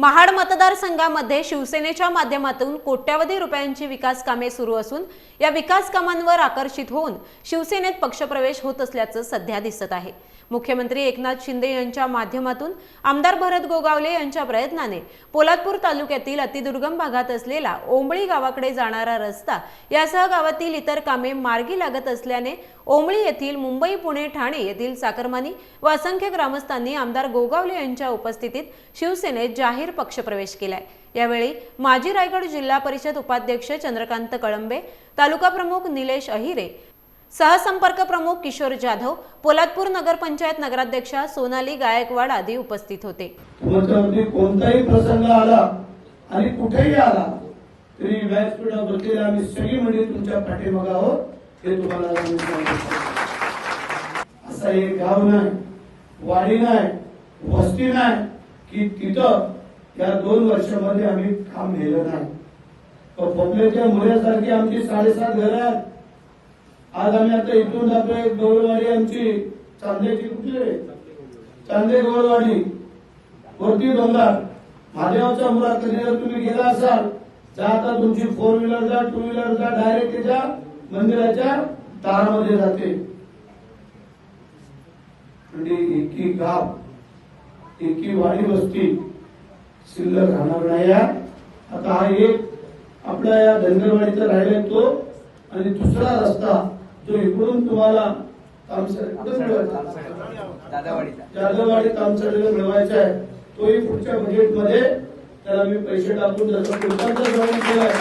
महाड मतदारसंघामध्ये शिवसेनेच्या माध्यमातून कोट्यावधी रुपयांची विकास कामे सुरू असून या विकास कामांवर आकर्षित होऊन शिवसेनेत पक्षप्रवेश होत असल्याचं सध्या दिसत आहे. मुख्यमंत्री एकनाथ शिंदे यांच्या माध्यमातून आमदार भरत गोगावले यांच्या प्रयत्नाने पोलादपूर तालुक्यातील अतिदुर्गम भागात असलेला ओंबळी गावाकडे जाणारा रस्ता यासह गावातील इतर कामे मार्गी लागत असल्याने ओंबळी येथील मुंबई पुणे ठाणे येथील साकरमानी व असंख्य ग्रामस्थांनी आमदार गोगावले यांच्या उपस्थितीत शिवसेनेत जाहीर पक्षप्रवेश केलाय. यावेळी माजी रायगड जिल्हा परिषद उपाध्यक्ष चंद्रकांत कळंबे तालुका प्रमुख निलेश अहिरे सहसंपर्क प्रमुख किशोर जाधव पोलादपूर नगरपंचायत नगराध्यक्षा सोनाली गायकवाड आदी उपस्थित होते. कोणताही प्रसंग आला आणि कुठेही आला तरी व्यासपीठावरती आम्ही सगळी म्हणजे तुमच्या पाठीमागे आहोत हे तुम्हाला असा एक गाव नाही वाडी नाही वस्ती नाही की तिथं या दोन वर्षामध्ये आम्ही काम नेलं नाही. तर पोपल्याच्या मुलासारखी आमची साडेसात घरं आहेत. आज आम्ही आता इथून जातोय गौरवाडी आमची. चांदेची कुठली आहे? चांदे गौरवाडी. वरती डोंगर. महादेवाचा मुराद जर तुम्ही गेला असाल तर आता तुमची फोर व्हीलर जा टू व्हीलर जा डायरेक्ट त्याच्या मंदिराच्या तारामध्ये जाते. म्हणजे एकी गाव एकी वाडी वस्ती शिल्लक राहणार नाही आता हा एक आपल्या या धनगरवाडीचा राहिलाय तो. आणि दुसरा रस्ता जो इकडून तुम्हाला कुठंच मिळवायचा जाधववाडी तामसडीला मिळवायचा आहे. तोही पुढच्या बजेटमध्ये त्याला मी पैसे टाकून जसं पुढचा जॉईन केलाय